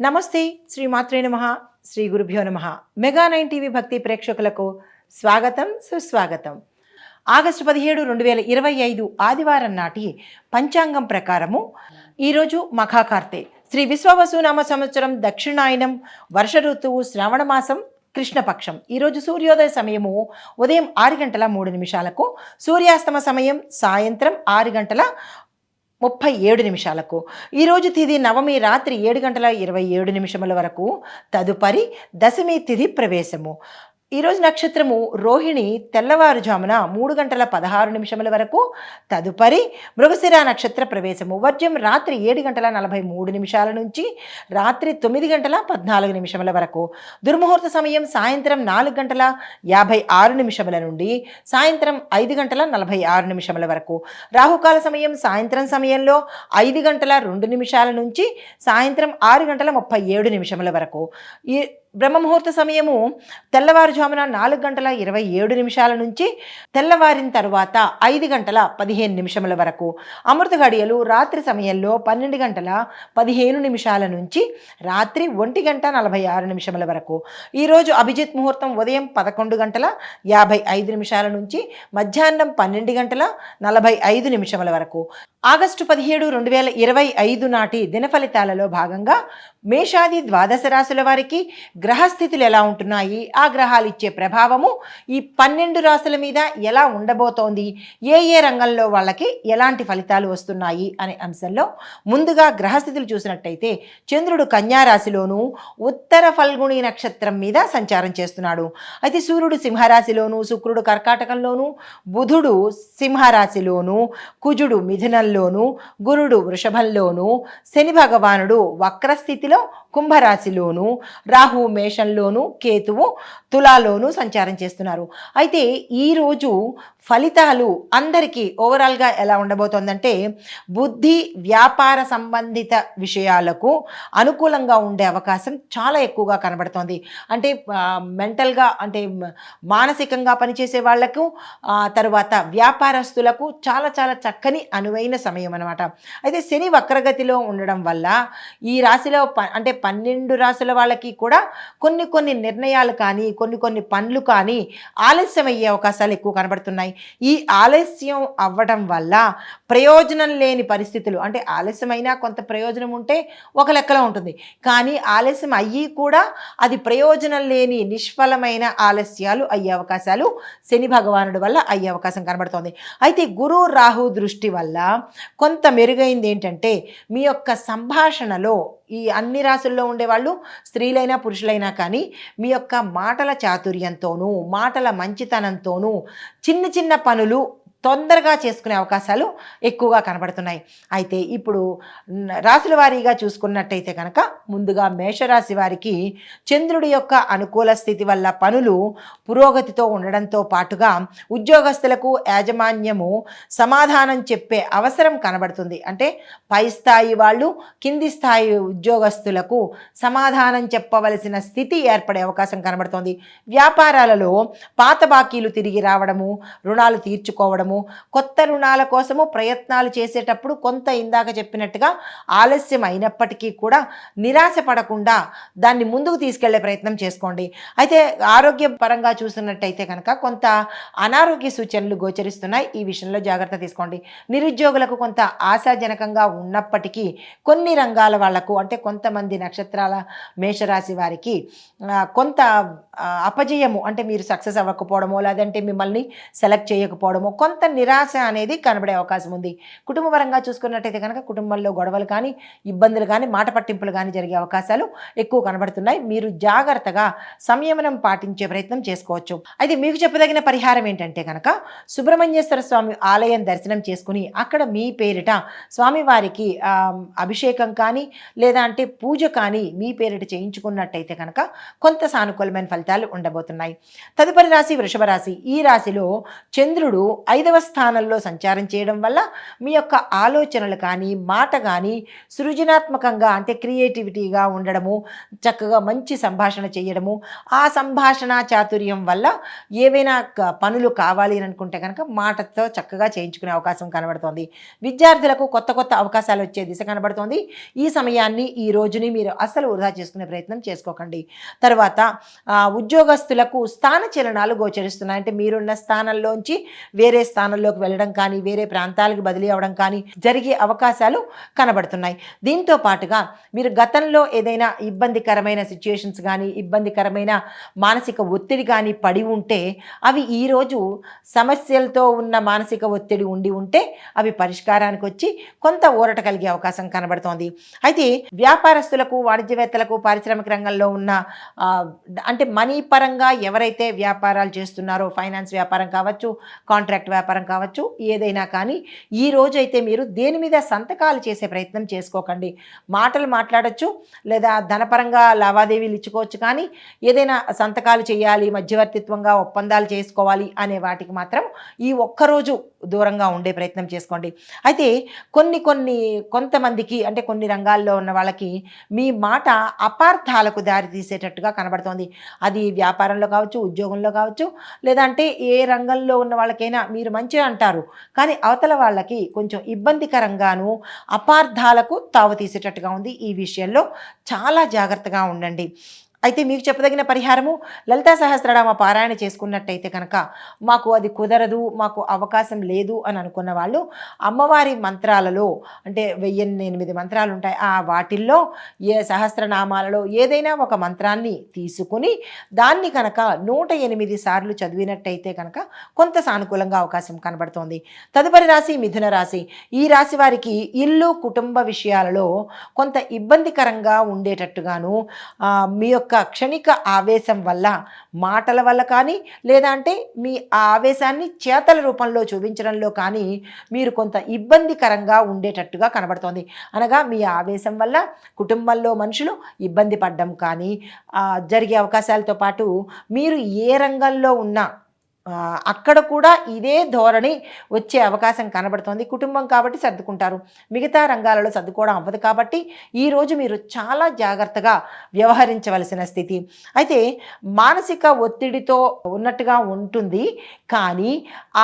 నమస్తే శ్రీ మాత్రే నమ శ్రీ గురుభ్యో నమ. మెగా నైన్ టీవీ భక్తి ప్రేక్షకులకు స్వాగతం సుస్వాగతం. ఆగస్టు పదిహేడు రెండు వేల ఇరవై ఐదు ఆదివారం నాటి పంచాంగం ప్రకారము ఈరోజు మఖాకార్తె. శ్రీ విశ్వవసునామ సంవత్సరం దక్షిణాయనం వర్ష ఋతువు శ్రావణ మాసం కృష్ణపక్షం. ఈరోజు సూర్యోదయ సమయము ఉదయం ఆరు గంటల మూడు నిమిషాలకు. సూర్యాస్తమ సమయం సాయంత్రం ఆరు గంటల ముప్పై ఏడు నిమిషాలకు. ఈరోజు తిథి నవమి రాత్రి ఏడు గంటల ఇరవై ఏడు నిమిషముల వరకు తదుపరి దశమి తిథి ప్రవేశము. ఈరోజు నక్షత్రము రోహిణి తెల్లవారుజామున మూడు గంటల పదహారు నిమిషముల వరకు తదుపరి మృగశిర నక్షత్ర ప్రవేశము. వర్జం రాత్రి ఏడు గంటల నలభై మూడు నిమిషాల నుంచి రాత్రి తొమ్మిది గంటల పద్నాలుగు నిమిషముల వరకు. దుర్ముహూర్త సమయం సాయంత్రం నాలుగు గంటల యాభై ఆరు నిమిషముల నుండి సాయంత్రం ఐదు గంటల నలభై ఆరు నిమిషముల వరకు. రాహుకాల సమయం సాయంత్రం సమయంలో ఐదు గంటల రెండు నిమిషాల నుంచి సాయంత్రం ఆరు గంటల ముప్పై ఏడు నిమిషముల వరకు. ఈ బ్రహ్మముహూర్త సమయము తెల్లవారుజామున నాలుగు గంటల ఇరవై ఏడు నిమిషాల నుంచి తెల్లవారిన తర్వాత ఐదు గంటల పదిహేను నిమిషముల వరకు అమృత గడియలు రాత్రి సమయంలో పన్నెండు గంటల పదిహేను నిమిషాల నుంచి రాత్రి ఒంటి గంట నలభై ఆరు నిమిషముల వరకు. ఈరోజు అభిజిత్ ముహూర్తం ఉదయం పదకొండు గంటల యాభై ఐదు నిమిషాల నుంచి మధ్యాహ్నం పన్నెండు గంటల నలభై ఐదు నిమిషముల వరకు. ఆగస్టు పదిహేడు రెండు వేల ఇరవై ఐదు నాటి దినఫలితాలలో భాగంగా మేషాది ద్వాదశ రాశుల వారికి గ్రహస్థితులు ఎలా ఉంటున్నాయి? ఆ గ్రహాలు ఇచ్చే ప్రభావము ఈ పన్నెండు రాశుల మీద ఎలా ఉండబోతోంది? ఏ ఏ రంగంలో వాళ్ళకి ఎలాంటి ఫలితాలు వస్తున్నాయి? అనే అంశంలో ముందుగా గ్రహస్థితులు చూసినట్టయితే చంద్రుడు కన్యారాశిలోనూ ఉత్తర ఫల్గుణి నక్షత్రం మీద సంచారం చేస్తున్నాడు. అయితే సూర్యుడు సింహరాశిలోను శుక్రుడు కర్కాటకంలోను బుధుడు సింహరాశిలోను కుజుడు మిథునంలోను గురుడు వృషభంలోను శని భగవానుడు వక్రస్థితిలో కుంభరాశిలోను రాహు మేషంలోను కేతువు తులాలోను సంచారం చేస్తున్నారు. అయితే ఈరోజు ఫలితాలు అందరికీ ఓవరాల్గా ఎలా ఉండబోతోందంటే బుద్ధి వ్యాపార సంబంధిత విషయాలకు అనుకూలంగా ఉండే అవకాశం చాలా ఎక్కువగా కనబడుతోంది. అంటే మెంటల్గా అంటే మానసికంగా పనిచేసే వాళ్ళకు తర్వాత వ్యాపారస్తులకు చాలా చాలా చక్కని అనువైన సమయం అనమాట అయితే శని వక్రగతిలో ఉండడం వల్ల ఈ రాశిలో ప- అంటే పన్నెండు రాశుల వాళ్ళకి కూడా కొన్ని కొన్ని నిర్ణయాలు కానీ కొన్ని కొన్ని పనులు కానీ ఆలస్యం అయ్యే అవకాశాలు ఎక్కువ కనబడుతున్నాయి. ఈ ఆలస్యం అవ్వడం వల్ల ప్రయోజనం లేని పరిస్థితులు అంటే ఆలస్యమైనా కొంత ప్రయోజనం ఉంటే ఒక లెక్కలో ఉంటుంది. కానీ ఆలస్యం అయ్యి కూడా అది ప్రయోజనం లేని నిష్ఫలమైన ఆలస్యాలు అయ్యే అవకాశాలు శని భగవానుడి వల్ల అయ్యే అవకాశం కనబడుతోంది. అయితే గురు రాహు దృష్టి వల్ల కొంత మెరుగైంది ఏంటంటే మీ యొక్క సంభాషణలో ఈ అన్ని రాసుల్లో ఉండేవాళ్ళు స్త్రీలైనా పురుషులైనా కానీ మీ యొక్క మాటల చాతుర్యంతోనూ మాటల మంచితనంతోనూ చిన్న చిన్న పనులు తొందరగా చేసుకునే అవకాశాలు ఎక్కువగా కనబడుతున్నాయి. అయితే ఇప్పుడు రాశుల వారీగా చూసుకున్నట్టయితే కనుక ముందుగా మేషరాశి వారికి చంద్రుడి యొక్క అనుకూల స్థితి వల్ల పనులు పురోగతితో ఉండడంతో పాటుగా ఉద్యోగస్తులకు యాజమాన్యము సమాధానం చెప్పే అవసరం కనబడుతుంది. అంటే పై స్థాయి వాళ్ళు కింది స్థాయి ఉద్యోగస్తులకు సమాధానం చెప్పవలసిన స్థితి ఏర్పడే అవకాశం కనబడుతోంది. వ్యాపారాలలో పాత బాకీలు తిరిగి రావడము రుణాలు తీర్చుకోవడం కోసము కొత్త రుణాల కోసము ప్రయత్నాలు చేసేటప్పుడు కొంత ఇందాక చెప్పినట్టుగా ఆలస్యం అయినప్పటికీ కూడా నిరాశ పడకుండా దాన్ని ముందుకు తీసుకెళ్ళే ప్రయత్నం చేసుకోండి. అయితే ఆరోగ్య పరంగా చూసినట్టయితే కనుక కొంత అనారోగ్య సూచనలు గోచరిస్తున్నాయి. ఈ విషయంలో జాగ్రత్త తీసుకోండి. నిరుద్యోగులకు కొంత ఆశాజనకంగా ఉన్నప్పటికీ కొన్ని రంగాల వాళ్ళకు అంటే కొంతమంది నక్షత్రాల మేషరాశి వారికి కొంత అపజయము అంటే మీరు సక్సెస్ అవ్వకపోవడమో లేదంటే మిమ్మల్ని సెలెక్ట్ చేయకపోవడమో కొంత నిరాశ అనేది కనబడే అవకాశం ఉంది. కుటుంబ పరంగా చూసుకున్నట్టయితే కనుక కుటుంబంలో గొడవలు కానీ ఇబ్బందులు కానీ మాట పట్టింపులు కానీ జరిగే అవకాశాలు ఎక్కువ కనబడుతున్నాయి. మీరు జాగ్రత్తగా సంయమనం పాటించే ప్రయత్నం చేసుకోవచ్చు. అయితే మీకు చెప్పదగిన పరిహారం ఏంటంటే కనుక సుబ్రహ్మణ్యేశ్వర స్వామి ఆలయం దర్శనం చేసుకుని అక్కడ మీ పేరిట స్వామివారికి అభిషేకం కానీ లేదా అంటే పూజ కానీ మీ పేరిట చేయించుకున్నట్టయితే కనుక కొంత సానుకూలమైన ఫలితం ఫలితాలు ఉండబోతున్నాయి. తదుపరి రాశి వృషభ రాశి. ఈ రాశిలో చంద్రుడు ఐదవ స్థానంలో సంచారం చేయడం వల్ల మీ యొక్క ఆలోచనలు కానీ మాట కానీ సృజనాత్మకంగా అంటే క్రియేటివిటీగా ఉండడము చక్కగా మంచి సంభాషణ చేయడము ఆ సంభాషణ చాతుర్యం వల్ల ఏవైనా పనులు కావాలి అని అనుకుంటే కనుక మాటతో చక్కగా చేయించుకునే అవకాశం కనబడుతోంది. విద్యార్థులకు కొత్త కొత్త అవకాశాలు వచ్చే దిశ కనబడుతోంది. ఈ సమయాన్ని ఈ రోజుని మీరు అస్సలు వృధా చేసుకునే ప్రయత్నం చేసుకోకండి. తర్వాత ఉద్యోగస్తులకు స్థాన చలనాలు గోచరిస్తున్నాయి. అంటే మీరున్న స్థానంలోంచి వేరే స్థానంలోకి వెళ్ళడం కానీ వేరే ప్రాంతాలకు బదిలీ అవ్వడం కానీ జరిగే అవకాశాలు కనబడుతున్నాయి. దీంతో పాటుగా మీరు గతంలో ఏదైనా ఇబ్బందికరమైన సిచ్యుయేషన్స్ కానీ ఇబ్బందికరమైన మానసిక ఒత్తిడి కానీ పడి ఉంటే అవి ఈరోజు సమస్యలతో ఉన్న మానసిక ఒత్తిడి ఉండి ఉంటే అవి పరిష్కారానికి వచ్చి కొంత ఊరట కలిగే అవకాశం కనబడుతోంది. అయితే వ్యాపారస్తులకు వాణిజ్యవేత్తలకు పారిశ్రామిక రంగంలో ఉన్న అంటే మనీ పరంగా ఎవరైతే వ్యాపారాలు చేస్తున్నారో ఫైనాన్స్ వ్యాపారం కావచ్చు కాంట్రాక్ట్ వ్యాపారం కావచ్చు ఏదైనా కానీ ఈ రోజైతే మీరు దేని మీద సంతకాలు చేసే ప్రయత్నం చేసుకోకండి. మాటలు మాట్లాడొచ్చు లేదా ధనపరంగా లావాదేవీలు ఇచ్చుకోవచ్చు కానీ ఏదైనా సంతకాలు చేయాలి మధ్యవర్తిత్వంగా ఒప్పందాలు చేసుకోవాలి అనే వాటికి మాత్రం ఈ ఒక్కరోజు దూరంగా ఉండే ప్రయత్నం చేసుకోండి. అయితే కొన్ని కొన్ని కొంతమందికి అంటే కొన్ని రంగాల్లో ఉన్న వాళ్ళకి మీ మాట అపార్థాలకు దారి తీసేటట్టుగా కనబడుతోంది. అది వ్యాపారంలో కావచ్చు ఉద్యోగంలో కావచ్చు లేదంటే ఏ రంగంలో ఉన్న వాళ్ళకైనా మీరు మంచిగా అంటారు. కానీ అవతల వాళ్ళకి కొంచెం ఇబ్బందికరంగాను అపార్థాలకు తావు తీసేటట్టుగా ఉంది. ఈ విషయంలో చాలా జాగ్రత్తగా ఉండండి. అయితే మీకు చెప్పదగిన పరిహారము లలితా సహస్రనామ పారాయణ చేసుకున్నట్టయితే కనుక మాకు అది కుదరదు మాకు అవకాశం లేదు అని అనుకున్న వాళ్ళు అమ్మవారి మంత్రాలలో అంటే వెయ్యిన్ని ఎనిమిది మంత్రాలు ఉంటాయి. ఆ వాటిల్లో ఏ సహస్రనామాలలో ఏదైనా ఒక మంత్రాన్ని తీసుకుని దాన్ని కనుక నూట ఎనిమిది సార్లు చదివినట్టయితే కనుక కొంత సానుకూలంగా అవకాశం కనబడుతోంది. తదుపరి రాశి మిథున రాశి. ఈ రాశి వారికి ఇల్లు కుటుంబ విషయాలలో కొంత ఇబ్బందికరంగా ఉండేటట్టుగాను మీ యొక్క క్షణిక ఆవేశం వల్ల మాటల వల్ల కానీ లేదా అంటే మీ ఆ ఆవేశాన్ని చేతల రూపంలో చూపించడంలో కానీ మీరు కొంత ఇబ్బందికరంగా ఉండేటట్టుగా కనబడుతోంది. అనగా మీ ఆవేశం వల్ల కుటుంబంలో మనుషులు ఇబ్బంది పడ్డం కానీ జరిగే అవకాశాలతో పాటు మీరు ఏ రంగంలో ఉన్నా అక్కడ కూడా ఇదే ధోరణి వచ్చే అవకాశం కనబడుతోంది. కుటుంబం కాబట్టి సర్దుకుంటారు. మిగతా రంగాలలో సర్దుకోవడం అవ్వదు కాబట్టి ఈరోజు మీరు చాలా జాగ్రత్తగా వ్యవహరించవలసిన స్థితి. అయితే మానసిక ఒత్తిడితో ఉన్నట్టుగా ఉంటుంది. కానీ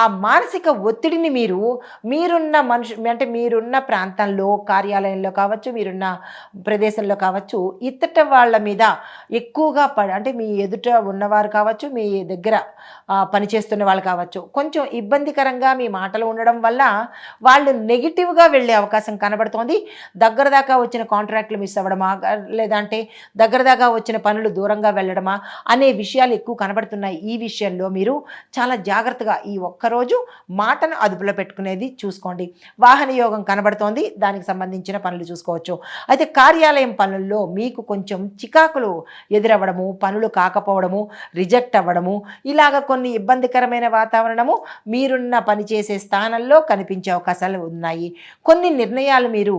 ఆ మానసిక ఒత్తిడిని మీరు మీరున్న మనుషు అంటే మీరున్న ప్రాంతంలో కార్యాలయంలో కావచ్చు మీరున్న ప్రదేశంలో కావచ్చు ఇతట వాళ్ళ మీద ఎక్కువగా పడ అంటే మీ ఎదుట ఉన్నవారు కావచ్చు మీ దగ్గర పని పనిచేస్తున్న వాళ్ళు కావచ్చు. కొంచెం ఇబ్బందికరంగా మీ మాటలు ఉండడం వల్ల వాళ్ళు నెగిటివ్గా వెళ్ళే అవకాశం కనబడుతోంది. దగ్గర దాకా వచ్చిన కాంట్రాక్ట్లు మిస్ అవ్వడమా? లేదంటే దగ్గర దాకా వచ్చిన పనులు దూరంగా వెళ్ళడమా? అనే విషయాలు ఎక్కువ కనబడుతున్నాయి ఈ విషయంలో మీరు. చాలా జాగ్రత్తగా ఈ ఒక్కరోజు మాటను అదుపులో పెట్టుకునేది చూసుకోండి. వాహన యోగం కనబడుతోంది. దానికి సంబంధించిన పనులు చూసుకోవచ్చు. అయితే కార్యాలయం పనుల్లో మీకు కొంచెం చికాకులు ఎదురవ్వడము పనులు కాకపోవడము రిజెక్ట్ అవ్వడము ఇలాగ కొన్ని ఇబ్బంది ఇబ్బందికరమైన వాతావరణము మీరున్న పనిచేసే స్థానంలో కనిపించే అవకాశాలు ఉన్నాయి. కొన్ని నిర్ణయాలు మీరు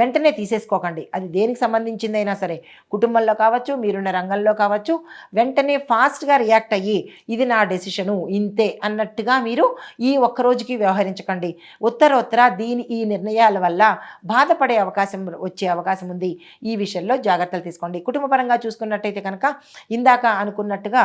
వెంటనే తీసేసుకోకండి. అది దేనికి సంబంధించిందైనా సరే కుటుంబంలో కావచ్చు మీరున్న రంగంలో కావచ్చు వెంటనే ఫాస్ట్గా రియాక్ట్ అయ్యి ఇది నా డెసిషను ఇంతే అన్నట్టుగా మీరు ఈ ఒక్క రోజుకి వ్యవహరించకండి. ఉత్తర ఉత్తర దీని ఈ నిర్ణయాల వల్ల బాధపడే అవకాశం వచ్చే అవకాశం ఉంది. ఈ విషయంలో జాగ్రత్తలు తీసుకోండి. కుటుంబ పరంగా చూసుకున్నట్టయితే కనుక ఇందాక అనుకున్నట్టుగా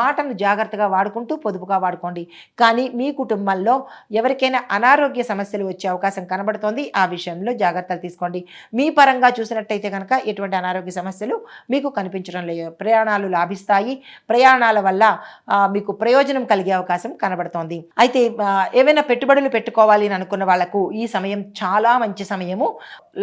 మాటను జాగ్రత్తగా వాడుకుంటూ పొదుపుగా వాడుకోండి. కానీ మీ కుటుంబంలో ఎవరికైనా అనారోగ్య సమస్యలు వచ్చే అవకాశం కనబడుతోంది. ఆ విషయంలో జాగ్రత్తలు తీసుకోండి. మీ పరంగా చూసినట్టయితే కనుక ఎటువంటి అనారోగ్య సమస్యలు మీకు కనిపించడం లేదు. ప్రయాణాలు లాభిస్తాయి. ప్రయాణాల వల్ల మీకు ప్రయోజనం కలిగే అవకాశం కనబడుతోంది. అయితే ఏవైనా పెట్టుబడులు పెట్టుకోవాలి అని అనుకున్న వాళ్ళకు ఈ సమయం చాలా మంచి సమయము.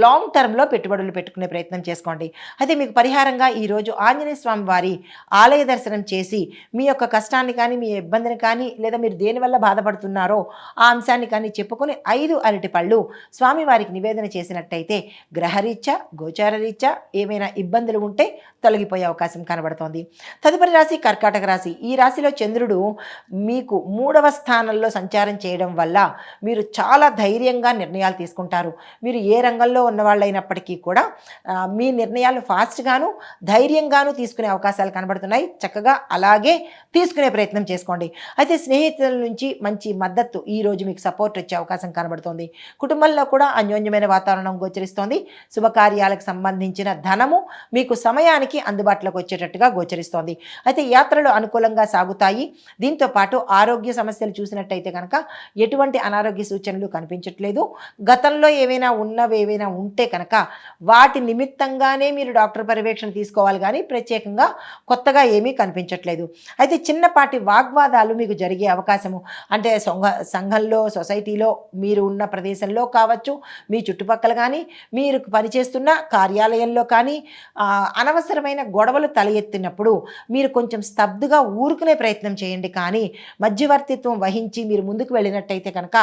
లాంగ్ టర్మ్లో పెట్టుబడులు పెట్టుకునే ప్రయత్నం చేసుకోండి. అయితే మీకు పరిహారంగా ఈరోజు ఆంజనేయ స్వామి వారి ఆలయ దర్శనం చేసి మీ యొక్క కష్టాన్ని కానీ మీ ఇబ్బందిని కానీ లేదా మీరు దేనివల్ల బాధపడుతున్నారో ఆ అంశాన్ని కానీ చెప్పుకొని ఐదు అరటి పళ్ళు స్వామివారికి నివేదన చేసినట్టయితే గ్రహరీత్యా గోచారరీత్యా ఏమైనా ఇబ్బందులు ఉంటే తొలగిపోయే అవకాశం కనబడుతోంది. తదుపరి రాశి కర్కాటక రాశి. ఈ రాశిలో చంద్రుడు మీకు మూడవ స్థానంలో సంచారం చేయడం వల్ల మీరు చాలా ధైర్యంగా నిర్ణయాలు తీసుకుంటారు. మీరు ఏ రంగంలో ఉన్నవాళ్ళైనప్పటికీ కూడా మీ నిర్ణయాలు ఫాస్ట్గాను ధైర్యంగాను తీసుకునే అవకాశాలు కనబడుతున్నాయి. చక్కగా అలాగే తీసుకునే ప్రయత్నం అర్థం చేసుకోండి. అయితే స్నేహితుల నుంచి మంచి మద్దతు ఈ రోజు మీకు సపోర్ట్ వచ్చే అవకాశం కనబడుతోంది. కుటుంబంలో కూడా అన్యోన్యమైన వాతావరణం గోచరిస్తోంది. శుభకార్యాలకు సంబంధించిన ధనము మీకు సమయానికి అందుబాటులోకి వచ్చేటట్టుగా గోచరిస్తోంది. అయితే యాత్రలు అనుకూలంగా సాగుతాయి. దీంతో పాటు ఆరోగ్య సమస్యలు చూసినట్టయితే కనుక ఎటువంటి అనారోగ్య సూచనలు కనిపించట్లేదు. గతంలో ఏవైనా ఉన్నవి ఏవైనా ఉంటే కనుక వాటి నిమిత్తంగానే మీరు డాక్టర్ పర్యవేక్షణ తీసుకోవాలి కానీ ప్రత్యేకంగా కొత్తగా ఏమీ కనిపించట్లేదు. అయితే చిన్నపాటి వాగ్వాదాలు మీకు జరిగే అవకాశము. అంటే సొంగ సంఘంలో సొసైటీలో మీరు ఉన్న ప్రదేశంలో కావచ్చు మీ చుట్టుపక్కల కానీ మీరు పనిచేస్తున్న కార్యాలయంలో కానీ అనవసరమైన గొడవలు తల ఎత్తినప్పుడు మీరు కొంచెం స్తబ్దుగా ఊరుకునే ప్రయత్నం చేయండి. కానీ మధ్యవర్తిత్వం వహించి మీరు ముందుకు వెళ్ళినట్టయితే కనుక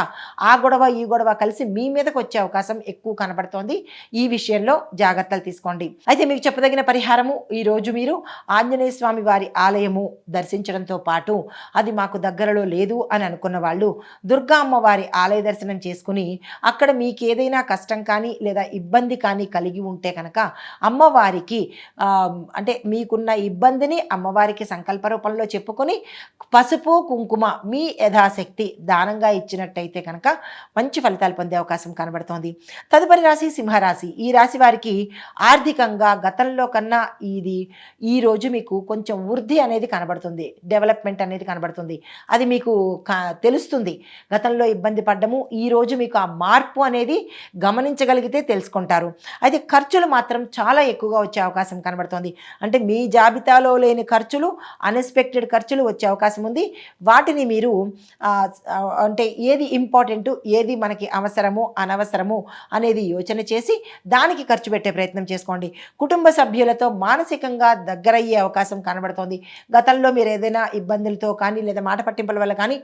ఆ గొడవ ఈ గొడవ కలిసి మీ మీదకి వచ్చే అవకాశం ఎక్కువ కనబడుతోంది. ఈ విషయంలో జాగ్రత్తలు తీసుకోండి. అయితే మీకు చెప్పదగిన పరిహారము ఈ రోజు మీరు ఆంజనేయ స్వామి వారి ఆలయము దర్శించడంతో పాటు అది మాకు దగ్గరలో లేదు అని అనుకున్న వాళ్ళు దుర్గా అమ్మవారి ఆలయ దర్శనం చేసుకుని అక్కడ మీకు ఏదైనా కష్టం కానీ లేదా ఇబ్బంది కానీ కలిగి ఉంటే కనుక అమ్మవారికి అంటే మీకున్న ఇబ్బందిని అమ్మవారికి సంకల్ప రూపంలో చెప్పుకొని పసుపు కుంకుమ మీ యథాశక్తి దానంగా ఇచ్చినట్టయితే కనుక మంచి ఫలితాలు పొందే అవకాశం కనబడుతోంది. తదుపరి రాశి సింహరాశి. ఈ రాశి వారికి ఆర్థికంగా గతంలో కన్నా ఇది ఈ రోజు మీకు కొంచెం వృద్ధి అనేది కనబడుతుంది. డెవలప్మెంట్ అనేది అనేది కనబడుతుంది. అది మీకు క- తెలుస్తుంది. గతంలో ఇబ్బంది పడ్డము ఈ రోజు మీకు ఆ మార్పు అనేది గమనించగలిగితే తెలుసుకుంటారు. అయితే ఖర్చులు మాత్రం చాలా ఎక్కువగా వచ్చే అవకాశం కనబడుతుంది. అంటే మీ జాబితాలో లేని ఖర్చులు అన్ఎక్స్పెక్టెడ్ ఖర్చులు వచ్చే అవకాశం ఉంది. వాటిని మీరు అంటే ఏది ఇంపార్టెంట్ ఏది మనకి అవసరము అనవసరము అనేది యోచన చేసి దానికి ఖర్చు పెట్టే ప్రయత్నం చేసుకోండి. కుటుంబ సభ్యులతో మానసికంగా దగ్గరయ్యే అవకాశం కనబడుతోంది. గతంలో మీరు ఏదైనా ఇబ్బందులు ఇబ్బందులతో కానీ లేదా మాట పట్టింపుల వల్ల కానీ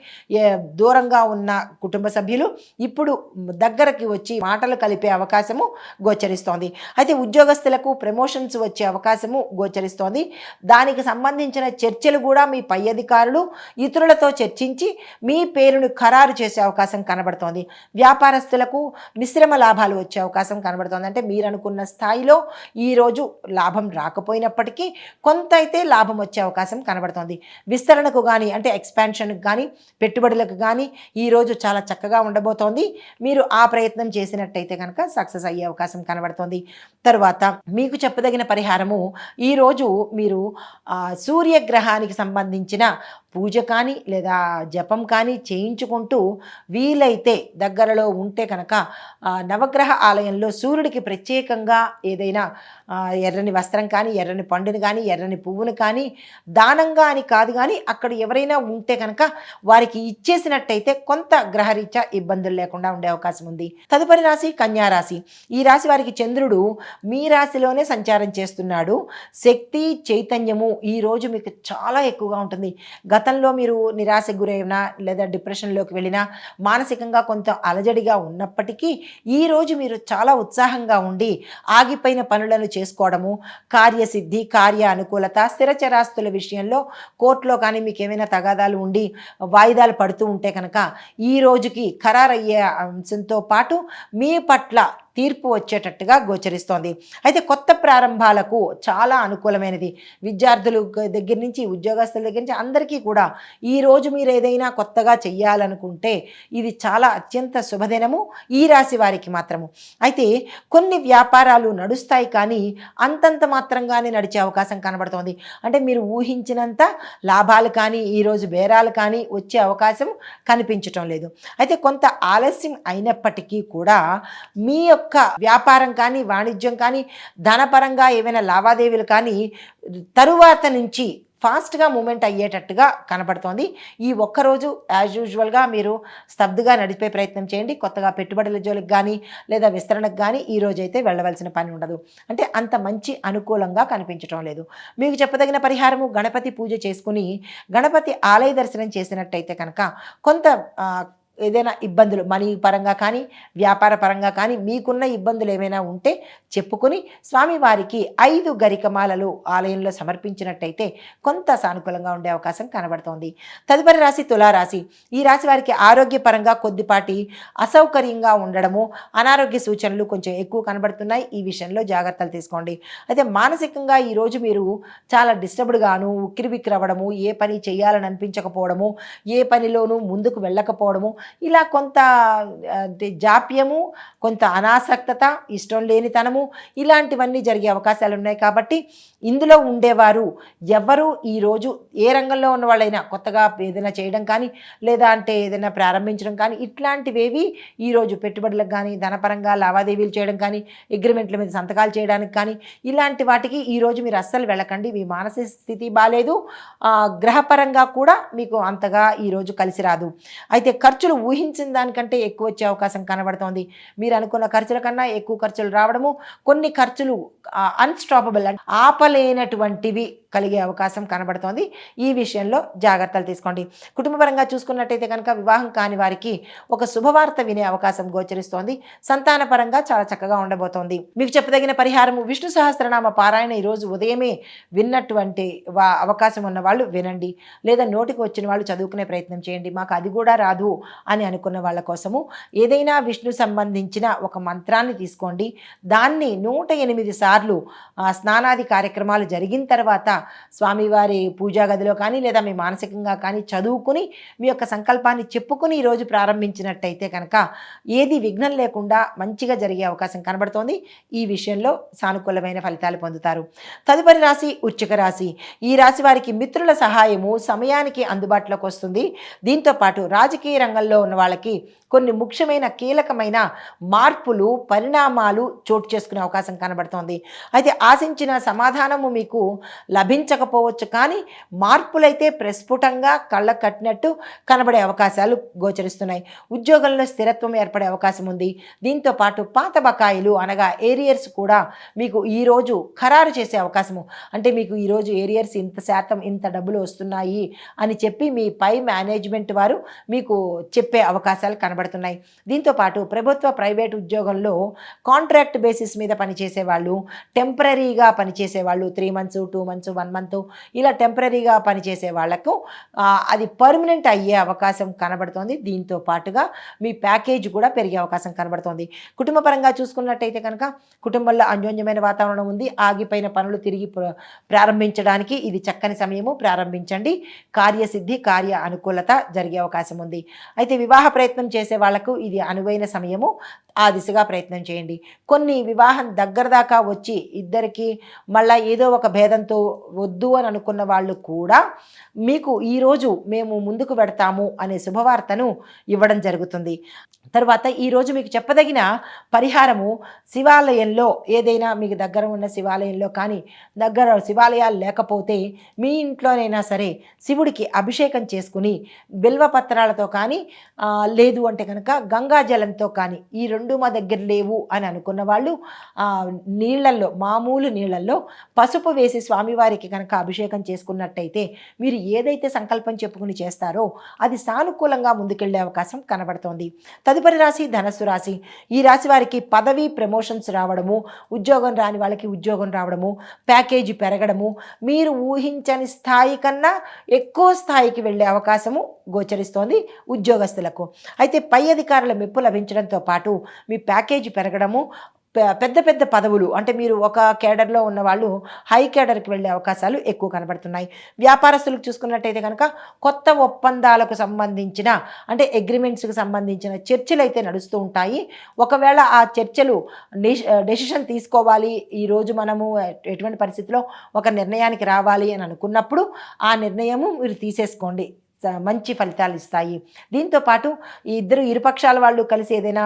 దూరంగా ఉన్న కుటుంబ సభ్యులు ఇప్పుడు దగ్గరకి వచ్చి మాటలు కలిపే అవకాశము గోచరిస్తోంది. అయితే ఉద్యోగస్తులకు ప్రమోషన్స్ వచ్చే అవకాశము గోచరిస్తోంది. దానికి సంబంధించిన చర్చలు కూడా మీ పై అధికారులు ఇతరులతో చర్చించి మీ పేరును ఖరారు చేసే అవకాశం కనబడుతోంది. వ్యాపారస్తులకు మిశ్రమ లాభాలు వచ్చే అవకాశం కనబడుతోంది. అంటే మీరు అనుకున్న స్థాయిలో ఈరోజు లాభం రాకపోయినప్పటికీ కొంత అయితే లాభం వచ్చే అవకాశం కనబడుతోంది. విస్తరణకు కానీ అంటే ఎక్స్పాన్షన్కి కానీ పెట్టుబడులకు కానీ ఈరోజు చాలా చక్కగా ఉండబోతోంది. మీరు ఆ ప్రయత్నం చేసినట్టయితే కనుక సక్సెస్ అయ్యే అవకాశం కనబడుతోంది. తర్వాత మీకు చెప్పదగిన పరిహారము ఈరోజు మీరు సూర్యగ్రహానికి సంబంధించిన పూజ కానీ లేదా జపం కానీ చేయించుకుంటూ వీలైతే దగ్గరలో ఉంటే కనుక నవగ్రహ ఆలయంలో సూర్యుడికి ప్రత్యేకంగా ఏదైనా ఎర్రని వస్త్రం కానీ ఎర్రని పండుని కానీ ఎర్రని పువ్వును కానీ దానంగా అని కాదు కానీ అక్కడ ఎవరైనా ఉంటే కనుక వారికి ఇచ్చేసినట్టయితే కొంత గ్రహరీత్యా ఇబ్బందులు లేకుండా ఉండే అవకాశం ఉంది. తదుపరి రాశి కన్యారాశి ఈ రాశి వారికి చంద్రుడు మీ రాశిలోనే సంచారం చేస్తున్నాడు. శక్తి చైతన్యము ఈ రోజు మీకు చాలా ఎక్కువగా ఉంటుంది. గత గతంలో మీరు నిరాశకు గురైనా లేదా డిప్రెషన్లోకి వెళ్ళినా మానసికంగా కొంత అలజడిగా ఉన్నప్పటికీ ఈరోజు మీరు చాలా ఉత్సాహంగా ఉండి ఆగిపోయిన పనులను చేసుకోవడము కార్యసిద్ధి కార్య అనుకూలత స్థిరచరాస్తుల విషయంలో కోర్టులో కానీ మీకు ఏమైనా తగాదాలు ఉండి వాయిదాలు పడుతూ ఉంటే కనుక ఈ రోజుకి ఖరారయ్యే అంశంతో పాటు మీ పట్ల తీర్పు వచ్చేటట్టుగా గోచరిస్తోంది. అయితే కొత్త ప్రారంభాలకు చాలా అనుకూలమైనది. విద్యార్థులు దగ్గర నుంచి ఉద్యోగస్తుల దగ్గర నుంచి అందరికీ కూడా ఈ రోజు మీరు ఏదైనా కొత్తగా చెయ్యాలనుకుంటే ఇది చాలా అత్యంత శుభదినము. ఈ రాశి వారికి మాత్రము. అయితే కొన్ని వ్యాపారాలు నడుస్తాయి కానీ అంతంత మాత్రంగానే నడిచే అవకాశం కనబడుతోంది. అంటే మీరు ఊహించినంత లాభాలు కానీ ఈరోజు బేరాలు కానీ వచ్చే అవకాశం కనిపించటం లేదు. అయితే కొంత ఆలస్యం అయినప్పటికీ కూడా మీ యొక్క వ్యాపారం కానీ వాణిజ్యం కానీ ధనపరంగా ఏవైనా లావాదేవీలు కానీ తరువాత నుంచి ఫాస్ట్గా మూమెంట్ అయ్యేటట్టుగా కనబడుతోంది ఈ ఒక్కరోజు యాజ్ యూజువల్గా మీరు స్తబ్దుగా నడిపే ప్రయత్నం చేయండి. కొత్తగా పెట్టుబడుల జోలికి కానీ లేదా విస్తరణకు కానీ ఈ రోజు అయితే వెళ్ళవలసిన పని ఉండదు. అంటే అంత మంచి అనుకూలంగా కనిపించడం లేదు. మీకు చెప్పదగిన పరిహారము గణపతి పూజ చేసుకుని గణపతి ఆలయ దర్శనం చేసినట్టయితే కనుక కొంత ఏదైనా ఇబ్బందులు మనీ పరంగా కానీ వ్యాపార పరంగా కానీ మీకున్న ఇబ్బందులు ఏమైనా ఉంటే చెప్పుకొని స్వామివారికి ఐదు గరికమాలలు ఆలయంలో సమర్పించినట్టయితే కొంత సానుకూలంగా ఉండే అవకాశం కనబడుతోంది. తదుపరి రాశి తులారాశి. ఈ రాశి వారికి ఆరోగ్యపరంగా కొద్దిపాటి అసౌకర్యంగా ఉండడము అనారోగ్య సూచనలు కొంచెం ఎక్కువ కనబడుతున్నాయి. ఈ విషయంలో జాగ్రత్తలు తీసుకోండి. అయితే మానసికంగా ఈరోజు మీరు చాలా డిస్టర్బ్డ్గాను ఉక్కిరిబిక్కిరవ్వడము ఏ పని చేయాలని అనిపించకపోవడము ఏ పనిలోనూ ముందుకు వెళ్ళకపోవడము ఇలా కొంత అంటే జాప్యము కొంత అనాసక్తత ఇష్టం లేనితనము ఇలాంటివన్నీ జరిగే అవకాశాలు ఉన్నాయి కాబట్టి ఇందులో ఉండేవారు ఎవరు ఈరోజు ఏ రంగంలో ఉన్న వాళ్ళైనా కొత్తగా ఏదైనా చేయడం కానీ లేదా అంటే ఏదైనా ప్రారంభించడం కానీ ఇట్లాంటివేవి ఈరోజు పెట్టుబడులకు కానీ ధనపరంగా లావాదేవీలు చేయడం కానీ అగ్రిమెంట్ల మీద సంతకాలు చేయడానికి కానీ ఇలాంటి వాటికి ఈరోజు మీరు అస్సలు వెళ్ళకండి. మీ మానసిక స్థితి బాగాలేదు గ్రహపరంగా కూడా మీకు అంతగా ఈరోజు కలిసి రాదు. అయితే ఖర్చులు ఊహించిన దానికంటే ఎక్కువ వచ్చే అవకాశం కనబడుతోంది. మీరు అనుకున్న ఖర్చుల కన్నా ఎక్కువ ఖర్చులు రావడము కొన్ని ఖర్చులు అన్స్టాపబుల్ అంటే ఆపలేనటువంటివి కలిగే అవకాశం కనబడుతోంది. ఈ విషయంలో జాగ్రత్తలు తీసుకోండి. కుటుంబపరంగా చూసుకున్నట్టయితే కనుక వివాహం కాని వారికి ఒక శుభవార్త వినే అవకాశం గోచరిస్తోంది. సంతానపరంగా చాలా చక్కగా ఉండబోతోంది. మీకు చెప్పదగిన పరిహారము విష్ణు సహస్రనామ పారాయణ ఈరోజు ఉదయమే విన్నటువంటి అవకాశం ఉన్న వాళ్ళు వినండి. లేదా నోటికి వచ్చిన వాళ్ళు చదువుకునే ప్రయత్నం చేయండి. మాకు అది కూడా రాదు అని అనుకున్న వాళ్ళ కోసము ఏదైనా విష్ణు సంబంధించిన ఒక మంత్రాన్ని తీసుకోండి. దాన్ని నూట ఎనిమిది సార్లు ఆ, స్నానాది కార్యక్రమాలు జరిగిన తర్వాత స్వామివారి పూజా గదిలో కానీ లేదా మీ మానసికంగా కానీ చదువుకుని మీ యొక్క సంకల్పాన్ని చెప్పుకుని ఈరోజు ప్రారంభించినట్టయితే కనుక ఏది విఘ్నం లేకుండా మంచిగా జరిగే అవకాశం కనబడుతోంది. ఈ విషయంలో సానుకూలమైన ఫలితాలు పొందుతారు. తదుపరి రాశి ఉచ్చిక రాశి. ఈ రాశి వారికి మిత్రుల సహాయము సమయానికి అందుబాటులోకి వస్తుంది. దీంతో పాటు రాజకీయ రంగంలో ఉన్న వాళ్ళకి కొన్ని ముఖ్యమైన కీలకమైన మార్పులు పరిణామాలు చోటు చేసుకునే అవకాశం కనబడుతోంది. అయితే ఆశించిన సమాధానము మీకు లభించకపోవచ్చు. కానీ మార్పులైతే ప్రస్ఫుటంగా కళ్ళ కట్టినట్టు కనబడే అవకాశాలు గోచరిస్తున్నాయి. ఉద్యోగంలో స్థిరత్వం ఏర్పడే అవకాశం ఉంది. దీంతో పాటు పాత బకాయిలు అనగా ఏరియర్స్ కూడా మీకు ఈరోజు ఖరారు చేసే అవకాశము. అంటే మీకు ఈరోజు ఏరియర్స్ ఇంత శాతం ఇంత డబ్బులు వస్తున్నాయి అని చెప్పి మీ పై మేనేజ్మెంట్ వారు మీకు చెప్పే అవకాశాలు కనబడుతున్నాయి. దీంతో పాటు ప్రభుత్వ ప్రైవేట్ ఉద్యోగంలో కాంట్రాక్ట్ బేసిస్ మీద పనిచేసే వాళ్ళు టెంపరీగా పనిచేసే వాళ్ళు three months two months one month ఇలా టెంపరీగా పనిచేసే వాళ్ళకు అది పర్మనెంట్ అయ్యే అవకాశం కనబడుతోంది. దీంతో పాటుగా మీ ప్యాకేజ్ కూడా పెరిగే అవకాశం కనబడుతోంది. కుటుంబ పరంగా చూసుకున్నట్టయితే కనుక కుటుంబంలో అన్యోన్యమైన వాతావరణం ఉంది. ఆగిపోయిన పనులు తిరిగి ప్ర- ప్రారంభించడానికి ఇది చక్కని సమయము. ప్రారంభించండి. కార్యసిద్ధి కార్య అనుకూలత జరిగే అవకాశం ఉంది. అయితే వివాహ ప్రయత్నం చేసే వాళ్ళకు ఇది అనువైన సమయము. ఆ దిశగా ప్రయత్నం చేయండి. కొన్ని వివాహం దగ్గర దాకా వచ్చి ఇద్దరికి మళ్ళా ఏదో ఒక భేదంతో వద్దు అని అనుకున్న వాళ్ళు కూడా మీకు ఈరోజు మేము ముందుకు పెడతాము అనే శుభవార్తను ఇవ్వడం జరుగుతుంది. తర్వాత ఈరోజు మీకు చెప్పదగిన పరిహారము శివాలయంలో ఏదైనా మీకు దగ్గర ఉన్న శివాలయంలో కానీ దగ్గర శివాలయాలు లేకపోతే మీ ఇంట్లోనైనా సరే శివుడికి అభిషేకం చేసుకుని బిల్వపత్రాలతో కానీ లేదు అంటే కనుక గంగా జలంతో కానీ ఈ రెండు మా దగ్గర లేవు అని అనుకున్న వాళ్ళు నీళ్ళ నీళ్ళల్లో మామూలు నీళ్ళల్లో పసుపు వేసి స్వామివారికి కనుక అభిషేకం చేసుకున్నట్టయితే మీరు ఏదైతే సంకల్పం చెప్పుకుని చేస్తారో అది సానుకూలంగా ముందుకెళ్ళే అవకాశం కనబడుతోంది. తదుపరి రాశి ధనస్సు రాశి. ఈ రాశి వారికి పదవి ప్రమోషన్స్ రావడము ఉద్యోగం రాని వాళ్ళకి ఉద్యోగం రావడము ప్యాకేజీ పెరగడము మీరు ఊహించని స్థాయి కన్నా ఎక్కువ స్థాయికి వెళ్ళే అవకాశము గోచరిస్తోంది ఉద్యోగస్తులకు. అయితే పై అధికారుల మెప్పు లభించడంతో పాటు మీ ప్యాకేజీ పెరగడము పెద్ద పెద్ద పదవులు అంటే మీరు ఒక కేడర్లో ఉన్న వాళ్ళు హై కేడర్కి వెళ్ళే అవకాశాలు ఎక్కువ కనబడుతున్నాయి. వ్యాపారస్తులకు చూసుకున్నట్టయితే కనుక కొత్త ఒప్పందాలకు సంబంధించిన అంటే అగ్రిమెంట్స్కి సంబంధించిన చర్చలు అయితే నడుస్తూ ఉంటాయి. ఒకవేళ ఆ చర్చలు డెసిషన్ తీసుకోవాలి. ఈరోజు మనము ఎటువంటి పరిస్థితిలో ఒక నిర్ణయానికి రావాలి అని అనుకున్నప్పుడు ఆ నిర్ణయము మీరు తీసేసుకోండి. మంచి ఫలితాలు ఇస్తాయి. దీంతో పాటు ఈ ఇద్దరు ఇరుపక్షాల వాళ్ళు కలిసి ఏదైనా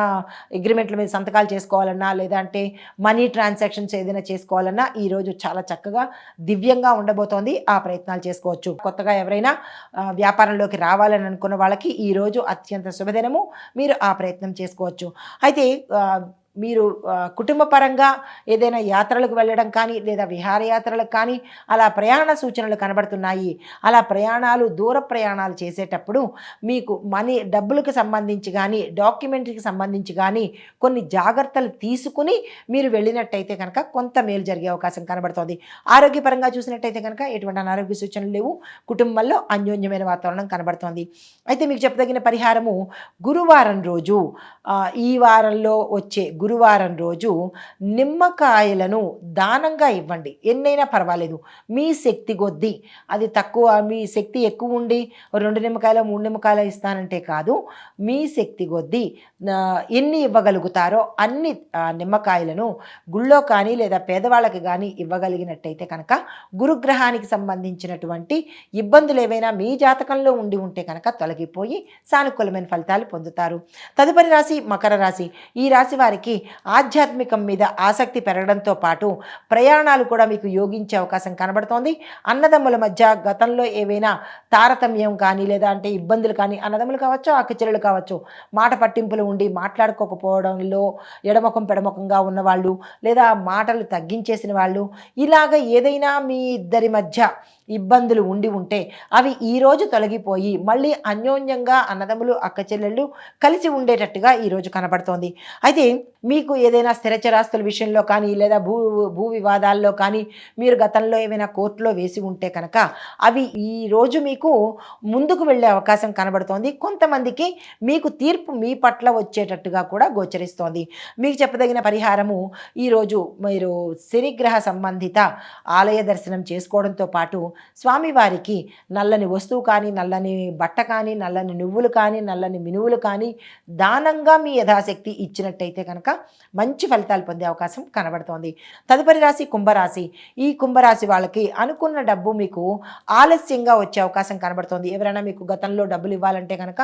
అగ్రిమెంట్ల మీద సంతకాలు చేసుకోవాలన్నా లేదంటే మనీ ట్రాన్సాక్షన్స్ ఏదైనా చేసుకోవాలన్నా ఈరోజు చాలా చక్కగా దివ్యంగా ఉండబోతోంది. ఆ ప్రయత్నాలు చేసుకోవచ్చు. కొత్తగా ఎవరైనా వ్యాపారంలోకి రావాలని అనుకున్న వాళ్ళకి ఈరోజు అత్యంత శుభదినము. మీరు ఆ ప్రయత్నం చేసుకోవచ్చు. అయితే మీరు కుటుంబ పరంగా ఏదైనా యాత్రలకు వెళ్ళడం కానీ లేదా విహారయాత్రలకు కానీ అలా ప్రయాణ సూచనలు కనబడుతున్నాయి. అలా ప్రయాణాలు దూర ప్రయాణాలు చేసేటప్పుడు మీకు మనీ డబ్బులకు సంబంధించి కానీ డాక్యుమెంటరీకి సంబంధించి కానీ కొన్ని జాగ్రత్తలు తీసుకుని మీరు వెళ్ళినట్టయితే కనుక కొంత మేలు జరిగే అవకాశం కనబడుతోంది. ఆరోగ్యపరంగా చూసినట్టయితే కనుక ఎటువంటి అనారోగ్య సూచనలు లేవు. కుటుంబంలో అన్యోన్యమైన వాతావరణం కనబడుతోంది. అయితే మీకు చెప్పదగిన పరిహారము గురువారం రోజు. ఈ వారంలో వచ్చే గురు గురువారం రోజు నిమ్మకాయలను దానంగా ఇవ్వండి. ఎన్నైనా పర్వాలేదు. మీ శక్తి కొద్దీ. అది తక్కువ మీ శక్తి ఎక్కువ ఉండి రెండు నిమ్మకాయలు మూడు నిమ్మకాయలు ఇస్తానంటే కాదు. మీ శక్తి కొద్దీ ఎన్ని ఇవ్వగలుగుతారో అన్ని నిమ్మకాయలను గుళ్ళో కానీ లేదా పేదవాళ్ళకి కానీ ఇవ్వగలిగినట్టయితే కనుక గురుగ్రహానికి సంబంధించినటువంటి ఇబ్బందులు ఏవైనా మీ జాతకంలో ఉండి ఉంటే కనుక తొలగిపోయి సానుకూలమైన ఫలితాలు పొందుతారు. తదుపరి రాశి మకర రాశి. ఈ రాశి వారికి ఆధ్యాత్మికం మీద ఆసక్తి పెరగడంతో పాటు ప్రయాణాలు కూడా మీకు యోగించే అవకాశం కనబడుతోంది. అన్నదమ్ముల మధ్య గతంలో ఏవైనా తారతమ్యం కానీ లేదా అంటే ఇబ్బందులు కానీ అన్నదమ్ములు కావచ్చు అక్కచెల్లెలు కావచ్చు మాట పట్టింపులు ఉండి మాట్లాడుకోకపోవడంలో ఎడమొఖం పెడమొఖంగా ఉన్నవాళ్ళు లేదా మాటలు తగ్గించేసిన వాళ్ళు ఇలాగ ఏదైనా మీ ఇద్దరి మధ్య ఇబ్బందులు ఉండి ఉంటే అవి ఈరోజు తొలగిపోయి మళ్ళీ అన్యోన్యంగా అన్నదమ్ములు అక్క చెల్లెళ్ళు కలిసి ఉండేటట్టుగా ఈరోజు కనబడుతోంది. అయితే మీకు ఏదైనా స్థిరచరాస్తుల విషయంలో కానీ లేదా భూ భూ వివాదాల్లో కానీ మీరు గతంలో ఏమైనా కోర్టులో వేసి ఉంటే కనుక అవి ఈ రోజు మీకు ముందుకు వెళ్ళే అవకాశం కనబడుతోంది. కొంతమందికి మీకు తీర్పు మీ పట్ల వచ్చేటట్టుగా కూడా గోచరిస్తోంది. మీకు చెప్పదగిన పరిహారము ఈరోజు మీరు శనిగ్రహ సంబంధిత ఆలయ దర్శనం చేసుకోవడంతో పాటు స్వామివారికి నల్లని వస్తువు కానీ నల్లని బట్ట కానీ నల్లని నువ్వులు కానీ నల్లని మినువులు కానీ దానంగా మీ యథాశక్తి ఇచ్చినట్టయితే కనుక మంచి ఫలితాలు పొందే అవకాశం కనబడుతోంది. తదుపరి రాశి కుంభరాశి. ఈ కుంభరాశి వాళ్ళకి అనుకున్న డబ్బు మీకు ఆలస్యంగా వచ్చే అవకాశం కనబడుతోంది. ఎవరైనా మీకు గతంలో డబ్బులు ఇవ్వాలంటే కనుక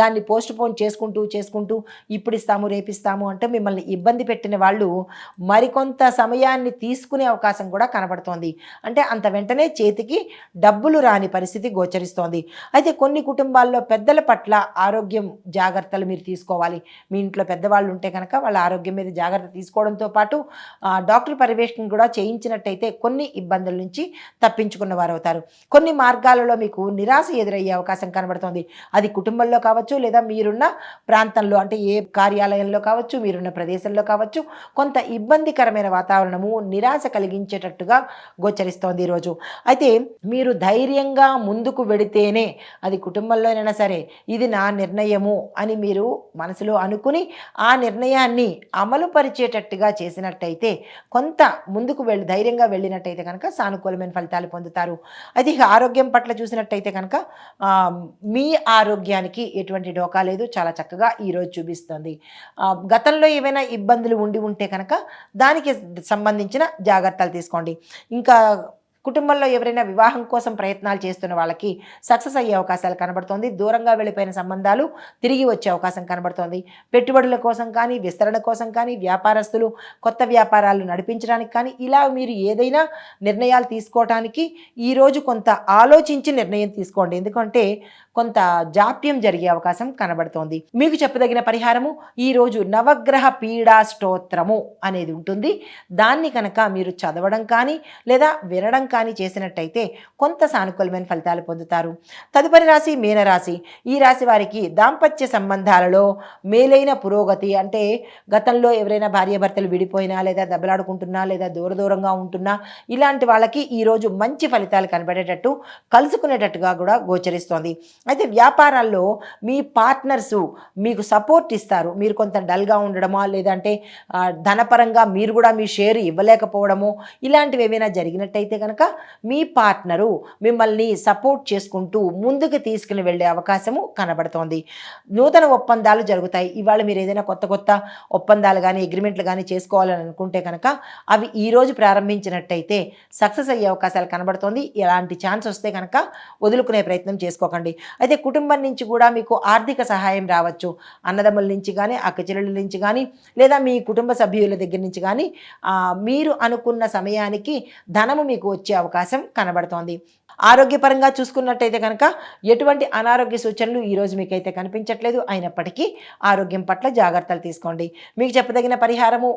దాన్ని పోస్ట్ పోన్ చేసుకుంటూ చేసుకుంటూ ఇప్పుడు ఇస్తాము రేపిస్తాము అంటే మిమ్మల్ని ఇబ్బంది పెట్టిన వాళ్ళు మరికొంత సమయాన్ని తీసుకునే అవకాశం కూడా కనబడుతోంది. అంటే అంత వెంటనే చేతికి డబ్బులు రాని పరిస్థితి గోచరిస్తోంది. అయితే కొన్ని కుటుంబాల్లో పెద్దల పట్ల ఆరోగ్యం జాగ్రత్తలు మీరు తీసుకోవాలి. మీ ఇంట్లో పెద్దవాళ్ళు ఉంటే కనుక వాళ్ళ ఆరోగ్యం మీద జాగ్రత్త తీసుకోవడంతో పాటు డాక్టర్ పర్యవేక్షణ కూడా చేయించినట్టయితే కొన్ని ఇబ్బందుల నుంచి తప్పించుకున్న వారు అవుతారు కొన్ని మార్గాలలో మీకు నిరాశ ఎదురయ్యే అవకాశం కనబడుతోంది. అది కుటుంబంలో కావచ్చు లేదా మీరున్న ప్రాంతంలో అంటే ఏ కార్యాలయంలో కావచ్చు మీరున్న ప్రదేశంలో కావచ్చు కొంత ఇబ్బందికరమైన వాతావరణము నిరాశ కలిగించేటట్టుగా గోచరిస్తోంది ఈరోజు అయితే మీరు ధైర్యంగా ముందుకు వెడితేనే అది కుటుంబంలోనైనా సరే ఇది నా నిర్ణయము అని మీరు మనసులో అనుకుని ఆ నిర్ణయాన్ని అమలు పరిచేటట్టుగా చేసినట్టయితే కొంత ముందుకు వెళ్ళి ధైర్యంగా వెళ్ళినట్టయితే కనుక సానుకూలమైన ఫలితాలు పొందుతారు. అది ఆరోగ్యం పట్ల చూసినట్టయితే కనుక మీ ఆరోగ్యానికి ఎటువంటి డోకా లేదు. చాలా చక్కగా ఈరోజు చూపిస్తుంది. గతంలో ఏవైనా ఇబ్బందులు ఉండి ఉంటే కనుక దానికి సంబంధించిన జాగ్రత్తలు తీసుకోండి. ఇంకా కుటుంబంలో ఎవరైనా వివాహం కోసం ప్రయత్నాలు చేస్తున్న వాళ్ళకి సక్సెస్ అయ్యే అవకాశాలు కనబడుతోంది. దూరంగా వెళ్ళిపోయిన సంబంధాలు తిరిగి వచ్చే అవకాశం కనబడుతోంది. పెట్టుబడుల కోసం కానీ విస్తరణ కోసం కానీ వ్యాపారస్తులు కొత్త వ్యాపారాలు నడిపించడానికి కానీ ఇలా మీరు ఏదైనా నిర్ణయాలు తీసుకోవటానికి ఈరోజు కొంత ఆలోచించి నిర్ణయం తీసుకోండి. ఎందుకంటే కొంత జాప్యం జరిగే అవకాశం కనబడుతోంది. మీకు చెప్పదగిన పరిహారము ఈరోజు నవగ్రహ పీడా స్తోత్రము అనేది ఉంటుంది. దాన్ని కనుక మీరు చదవడం కానీ లేదా వినడం కానీ చేసినట్టయితే కొంత సానుకూలమైన ఫలితాలు పొందుతారు. తదుపరి రాశి మీనరాశి. ఈ రాశి వారికి దాంపత్య సంబంధాలలో మేలైన పురోగతి అంటే గతంలో ఎవరైనా భార్యాభర్తలు విడిపోయినా లేదా దెబ్బలాడుకుంటున్నా లేదా దూర దూరంగా ఉంటున్నా ఇలాంటి వాళ్ళకి ఈరోజు మంచి ఫలితాలు కనబడేటట్టు కలుసుకునేటట్టుగా కూడా గోచరిస్తోంది. అయితే వ్యాపారాల్లో మీ పార్ట్నర్సు మీకు సపోర్ట్ ఇస్తారు. మీరు కొంత డల్గా ఉండడమా? లేదంటే ధనపరంగా మీరు కూడా మీ షేర్ ఇవ్వలేకపోవడము? ఇలాంటివి ఏమైనా జరిగినట్టయితే కనుక మీ పార్ట్నరు మిమ్మల్ని సపోర్ట్ చేసుకుంటూ ముందుకు తీసుకుని వెళ్ళే అవకాశము కనబడుతోంది. నూతన ఒప్పందాలు జరుగుతాయి. ఇవాళ మీరు ఏదైనా కొత్త కొత్త ఒప్పందాలు కానీ అగ్రిమెంట్లు కానీ చేసుకోవాలని అనుకుంటే కనుక అవి ఈరోజు ప్రారంభించినట్టయితే సక్సెస్ అయ్యే అవకాశాలు కనబడుతోంది. ఎలాంటి ఛాన్స్ వస్తే కనుక వదులుకునే ప్రయత్నం చేసుకోకండి. అయితే కుటుంబం నుంచి కూడా మీకు ఆర్థిక సహాయం రావచ్చు. అన్నదమ్ముల నుంచి కానీ అక్కచెల్లెళ్ళ నుంచి కానీ లేదా మీ కుటుంబ సభ్యుల దగ్గర నుంచి కానీ మీరు అనుకున్న సమయానికి ధనము మీకు వచ్చే అవకాశం కనబడుతోంది. ఆరోగ్యపరంగా చూసుకున్నట్టయితే కనుక ఎటువంటి అనారోగ్య సూచనలు ఈరోజు మీకైతే కనిపించట్లేదు. అయినప్పటికీ ఆరోగ్యం పట్ల జాగ్రత్తలు తీసుకోండి. మీకు చెప్పదగిన పరిహారము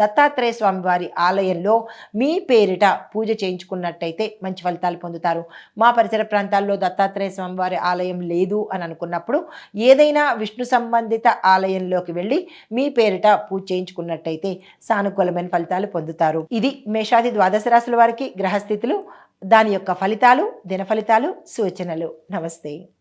దత్తాత్రేయ స్వామి వారి ఆలయంలో మీ పేరిట పూజ చేయించుకున్నట్టయితే మంచి ఫలితాలు పొందుతారు. మా పరిసర ప్రాంతాల్లో దత్తాత్రేయ స్వామి వారి ఆలయం లేదు అని అనుకున్నప్పుడు ఏదైనా విష్ణు సంబంధిత ఆలయంలోకి వెళ్ళి మీ పేరిట పూజ చేయించుకున్నట్టయితే సానుకూలమైన ఫలితాలు పొందుతారు. ఇది మేషాది ద్వాదశ రాశుల వారికి గ్రహస్థితులు దాని యొక్క ఫలితాలు దిన ఫలితాలు సూచనలు. నమస్తే.